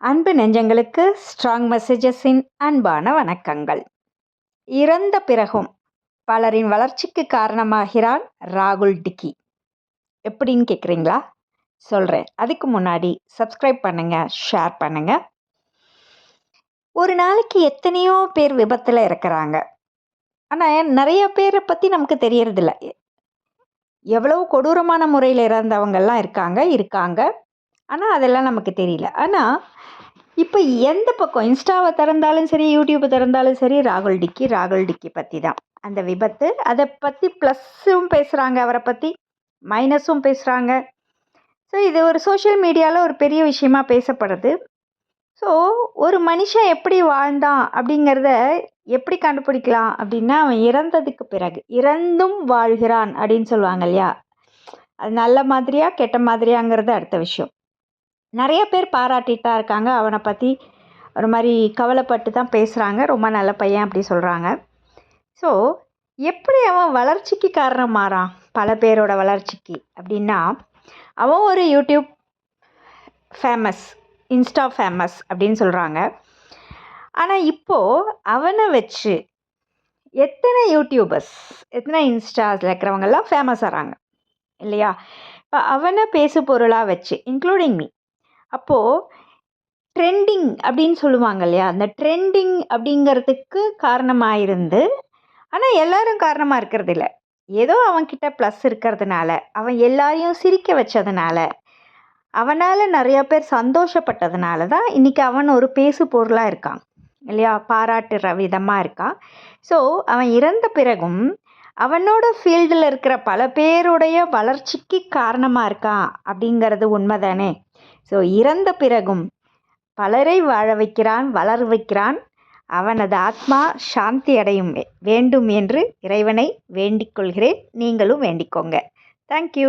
அன்பு நெஞ்சங்களுக்கு ஸ்ட்ராங் மெசேஜஸின் அன்பான வணக்கங்கள். இறந்த பிறகும் பலரின் வளர்ச்சிக்கு காரணமாகிறான் ராகுல் டிக்கி. எப்படின்னு கேட்குறீங்களா சொல்கிறேன் அதுக்கு முன்னாடி சப்ஸ்கிரைப் பண்ணுங்கள் ஷேர் பண்ணுங்கள் ஒரு நாளைக்கு எத்தனையோ பேர் விபத்தில் இருக்கிறாங்க. ஆனால் நிறைய பேரை பற்றி நமக்கு தெரியறதில்ல. எவ்வளவு கொடூரமான முறையில் இறந்தவங்கெல்லாம் இருக்காங்க இருக்காங்க. ஆனால் அதெல்லாம் நமக்கு தெரியல. ஆனால் இப்போ எந்த பக்கம் இன்ஸ்டாவை திறந்தாலும் சரி யூடியூப்பை திறந்தாலும் சரி ராகுல் டிக்கி ராகுல் டிக்கி பற்றி தான். அந்த விபத்து அதை பற்றி ப்ளஸ்ஸும் பேசுகிறாங்க அவரை பற்றி மைனஸும் பேசுகிறாங்க ஸோ இது ஒரு சோஷியல் மீடியாவில் ஒரு பெரிய விஷயமா பேசப்படுது. ஸோ ஒரு மனுஷன் எப்படி வாழ்ந்தான் அப்படிங்கிறத எப்படி கண்டுபிடிக்கலாம் அப்படின்னா அவன் இறந்ததுக்கு பிறகு இறந்தும் வாழ்கிறான் அப்படின்னு சொல்லுவாங்க இல்லையா? அது நல்ல மாதிரியா கெட்ட மாதிரியாங்கிறது அடுத்த விஷயம். நிறைய பேர் பாராட்டிட்டு தான் இருக்காங்க. அவனை பற்றி ஒரு மாதிரி கவலைப்பட்டு தான் பேசுகிறாங்க ரொம்ப நல்ல பையன் அப்படி சொல்கிறாங்க ஸோ எப்படி அவன் வளர்ச்சிக்கு காரணம் மாறான் பல பேரோட வளர்ச்சிக்கு அப்படின்னா அவன் ஒரு யூடியூப் ஃபேமஸ் இன்ஸ்டா ஃபேமஸ் அப்படின்னு சொல்கிறாங்க ஆனால் இப்போது அவனை வச்சு எத்தனை யூடியூபர்ஸ் எத்தனை இன்ஸ்டாஸில் இருக்கிறவங்கெல்லாம் ஃபேமஸ் ஆகிறாங்க இல்லையா? இப்போ அவனை பேசு பொருளாக வச்சு இன்க்ளூடிங் மீ அப்போது ட்ரெண்டிங் அப்படின்னு சொல்லுவாங்க இல்லையா? அந்த ட்ரெண்டிங் அப்படிங்கிறதுக்கு காரணமாக இருந்து ஆனால் எல்லாரும் காரணமாக இருக்கிறது இல்லை. ஏதோ அவன்கிட்ட ப்ளஸ் இருக்கிறதுனால அவன் எல்லாரையும் சிரிக்க வச்சதுனால அவனால் நிறையா பேர் சந்தோஷப்பட்டதுனால தான் இன்றைக்கி அவன் ஒரு பேசு பொருளாக இருக்கான் இல்லையா? பாராட்டுற விதமாக இருக்கான். ஸோ அவன் இறந்த பிறகும் அவனோட ஃபீல்டில் இருக்கிற பல பேருடைய வளர்ச்சிக்கு காரணமாக இருக்கான் அப்படிங்கிறது உண்மை தானே ஸோ இறந்த பிறகும் பலரை வாழ வைக்கிறான் வளர வைக்கிறான். அவனது ஆத்மா சாந்தி அடையும் வேண்டும் என்று இறைவனை வேண்டிக் கொள்கிறேன். நீங்களும் வேண்டிக்கோங்க. தேங்க்யூ